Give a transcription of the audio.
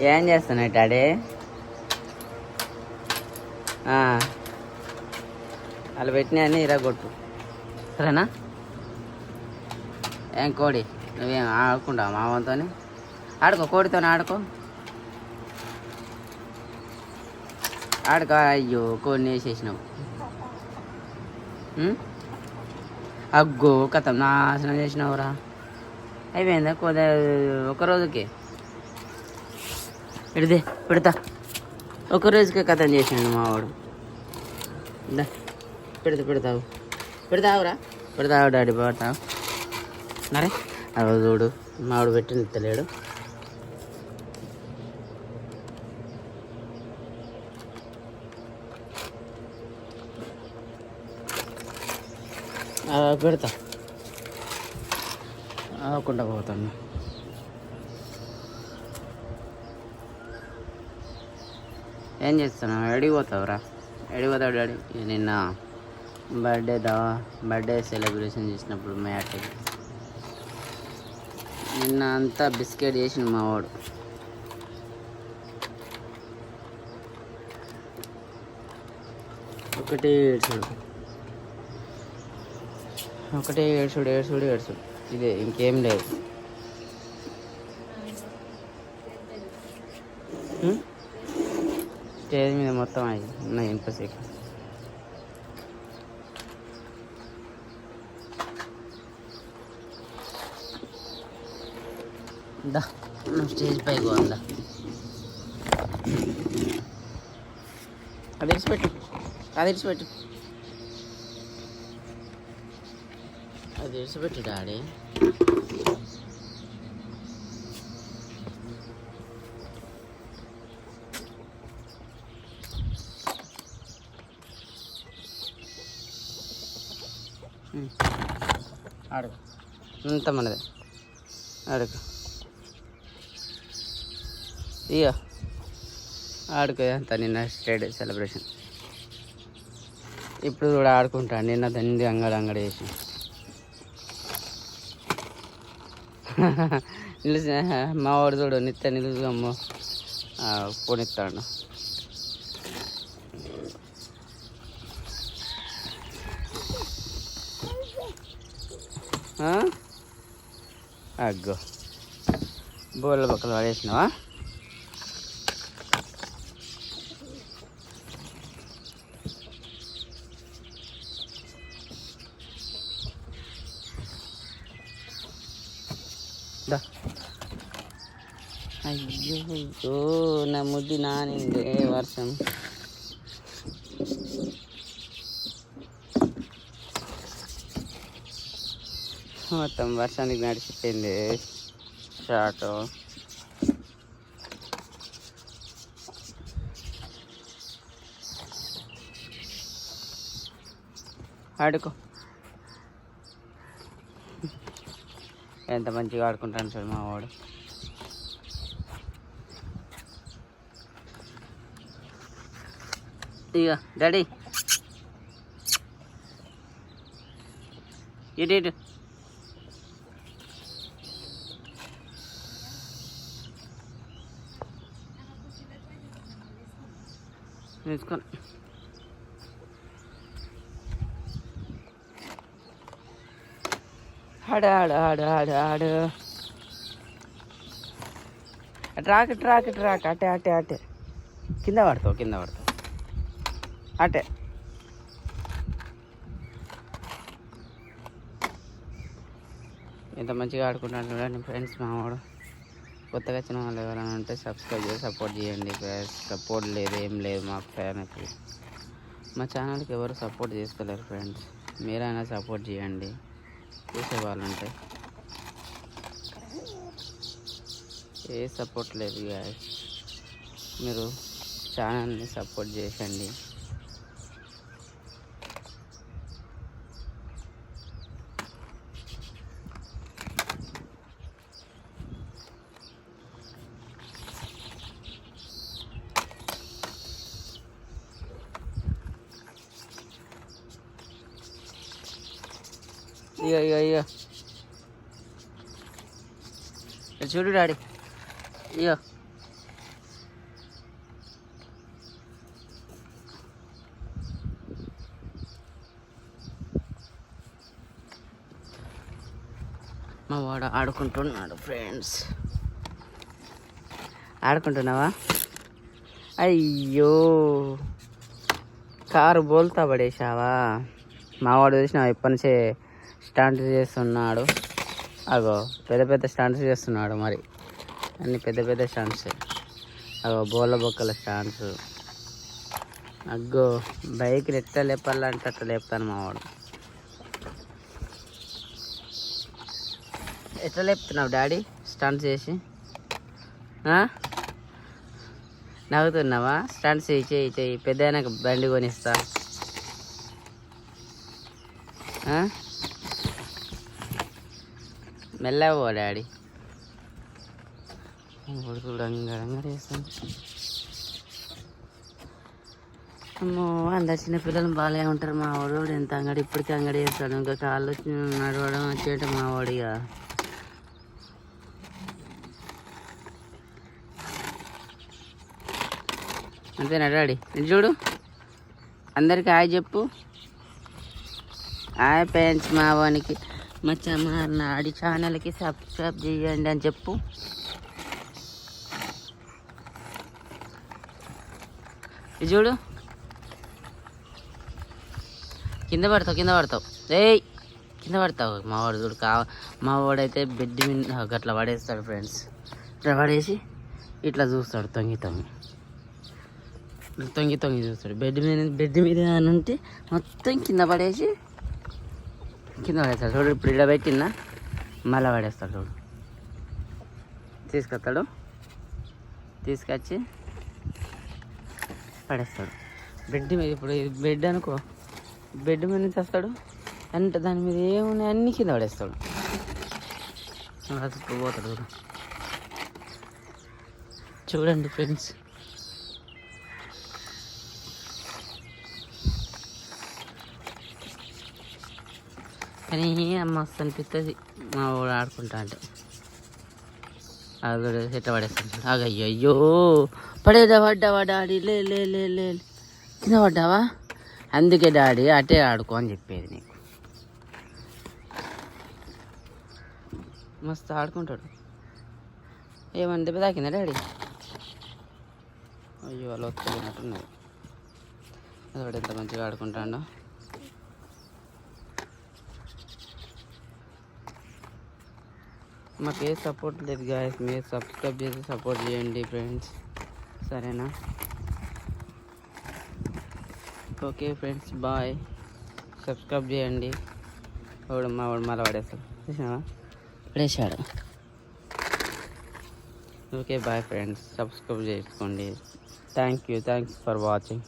ఏం చేస్తున్నావు డాడీ? అలా పెట్టినాయని ఇరా కొట్టు. సరేనా? ఏం కోడి? నువ్వేం ఆడుకుంటావు మామతో ఆడుకో కోడితోనే ఆడుకో. ఆడుకో అయ్యో కోడిని వేసేసినావు. అగ్గో కథం నాశనం చేసినావురా. అయిపోయిందా కొద్ది ఒక రోజుకి? పెడితే పెడతా. ఒక రోజుకే కథం చేసినాడు మావాడు దా పెడతా పెడతావు. పెడతావురా. పెడతావు డాడీ పెడతావు. నరే అవి చూడు మావాడు పెట్టిన నిత్తలేడు పెడతా. ఆకుండా పోతాను. ఏం చేస్తున్నావు? ఎడికి పోతావురా. ఎడికి పోతావు డాడీ. నిన్న బర్త్డే దా బర్త్డే సెలబ్రేషన్ చేసినప్పుడు మ్యాట్ నిన్న అంతా బిస్కెట్ చేసిన మా వాడు. ఒకటి ఏడ్చుడు. ఒకటే ఏడ్చుడు ఏడ్చుడు ఏడ్చుడు. ఇదే ఇంకేం లేదు? స్టేజ్ మీద మొత్తం అవి ఉన్నాయి ఇనుపసేక దా స్టేజ్ పైకి పోందా అది ఇడిచిపెట్టు అది ఇడిచిపెట్టు. అది ఇడిచిపెట్టు డాడీ. ఆడుకో ఇంత మనదే. ఆడుకో. ఇక ఆడుకో అంత నిన్న స్టేట్ సెలబ్రేషన్. ఇప్పుడు కూడా ఆడుకుంటా నిన్న దండి అంగడి అంగడి చేసి. నిలిచి మా వాడు చూడు నిత్య నిలుచు పోనిస్తాడు. అగ్గో. బోళ్ళ పక్కన పడేసినావా అయ్యో అయ్యో నా ముద్ది నానిందే వర్షం. మొత్తం వర్షానికి నడిచిపోయింది. షార్ట్ ఆడుకో. ఎంత మంచిగా ఆడుకుంటాను సార్ మా వాడు. ఇక డాడీ. ఇటు ఇటు. వేసుకొని. ఆడు ఆడు ఆడు ఆడు ఆడు. ట్రాక్ ట్రాక్ ట్రాక్ అటే అటే అటే. కింద పడతావు కింద పడతావు. అటే. ఎంత మంచిగా ఆడుకుంటాడు చూడండి ఫ్రెండ్స్ మావాడు కొత్తగా వచ్చిన వాళ్ళు ఎవరైనా ఉంటే సబ్స్క్రైబ్ చేసి సపోర్ట్ చేయండి ఫ్రెండ్స్ సపోర్ట్ లేదు ఏం లేదు మా ఫ్యాన్కి మా ఛానల్కి ఎవరు సపోర్ట్ చేసుకోలేరు ఫ్రెండ్స్ మీరైనా సపోర్ట్ చేయండి. చూసే వాళ్ళు ఉంటే. ఏ సపోర్ట్ లేదు guys. మీరు ఛానల్ని సపోర్ట్ చేసండి. అయ్యో అయ్యో. అయ్యో చూడు డాడీ. అయ్యో. మా వాడు ఆడుకుంటున్నాడు ఫ్రెండ్స్. ఆడుకుంటున్నావా? అయ్యో. కారు బోల్తా పడేసావా మావాడు చూసినావా? ఎప్పటి నుంచే స్టాండ్స్ చేస్తున్నాడు. అగో పెద్ద పెద్ద స్టాండ్స్ చేస్తున్నాడు మరి. అన్ని పెద్ద పెద్ద స్టాండ్స్. అగో బోల బొక్కల స్టాండ్స్. అగ్గో బైక్ ఎట్లా లేపాలంటే అట్లా లేపుతాను మా వాడు. ఎట్లా లేపుతున్నావు డాడీ? స్టంట్స్ చేసి. నవ్వుతున్నావా? స్టంట్స్ చేయి చేయి చేయి. పెద్ద అయినాక బండి కొనిస్తా. మెల్లగా పో డాడీ. అమ్మో అందరు చిన్న పిల్లలు బాగానే ఉంటారు. మా వాడు వాడు ఎంత అంగడి ఇప్పటికీ అంగడి చేస్తాడు. ఇంకా కాళ్ళు వచ్చి నడవడం వచ్చేట మా వాడిగా అంతేనా డాడీ? చూడు. అందరికి హాయ్ చెప్పు. హాయ్ ఫ్రెండ్స్ మా వానికి. మా చమార్ నాడి ఛానల్కి సబ్స్క్రైబ్ చేయండి అని చెప్పు. చూడు. కింద పడతావు కింద పడతావు. ఏయ్! కింద పడతావు. మావాడు చూడు కా మావాడైతే బెడ్ మీద అట్లా పడేస్తాడు ఫ్రెండ్స్ ఇట్లా పడేసి ఇట్లా చూస్తాడు తొంగి తొంగి. తొంగి తొంగి చూస్తాడు. బెడ్ మీద బెడ్ మీద అని ఉంటే మొత్తం కింద పడేసి కింద పడేస్తాడు. చూడు ఇప్పుడు ఇలా పెట్టిందా? మళ్ళీ పడేస్తాడు చూడు. తీసుకొస్తాడు. తీసుకొచ్చి పడేస్తాడు. బెడ్ మీద ఇప్పుడు బెడ్ అనుకో. బెడ్ మీద నుంచి వస్తాడు. అంటే దాని మీద ఏమున్నాయి? అన్ని కింద పడేస్తాడు. పోతాడు చూడండి ఫ్రెండ్స్ కానీ మస్తు అనిపిస్తుంది మా వాడు ఆడుకుంటా అంటే అది కూడా పడేస్తాడు అయ్యో అయ్యో పడేదా పడ్డావా డాడీ? లే లే లే లే కింద పడ్డావా? అందుకే డాడీ అటే ఆడుకో అని చెప్పేది నీకు. మస్తు ఆడుకుంటాడు. ఏమని దెబ్బ తాకిందా డాడీ? అయ్యో వాళ్ళు వస్తున్నట్టున్నది అది ఎంత మంచిగా ఆడుకుంటాడో. మాకు ఏ సపోర్ట్ లేదు గాయస్ మీరు సబ్స్క్రైబ్ చేసి సపోర్ట్ చేయండి ఫ్రెండ్స్ సరేనా? ఓకే ఫ్రెండ్స్ బాయ్ సబ్స్క్రైబ్ చేయండి. వాడు మా వాడు మళ్ళీ పడేస్తాడు. చూసినావా? పడేసాడు ఓకే బాయ్ ఫ్రెండ్స్ సబ్స్క్రైబ్ చేసుకోండి. Thank you thanks for watching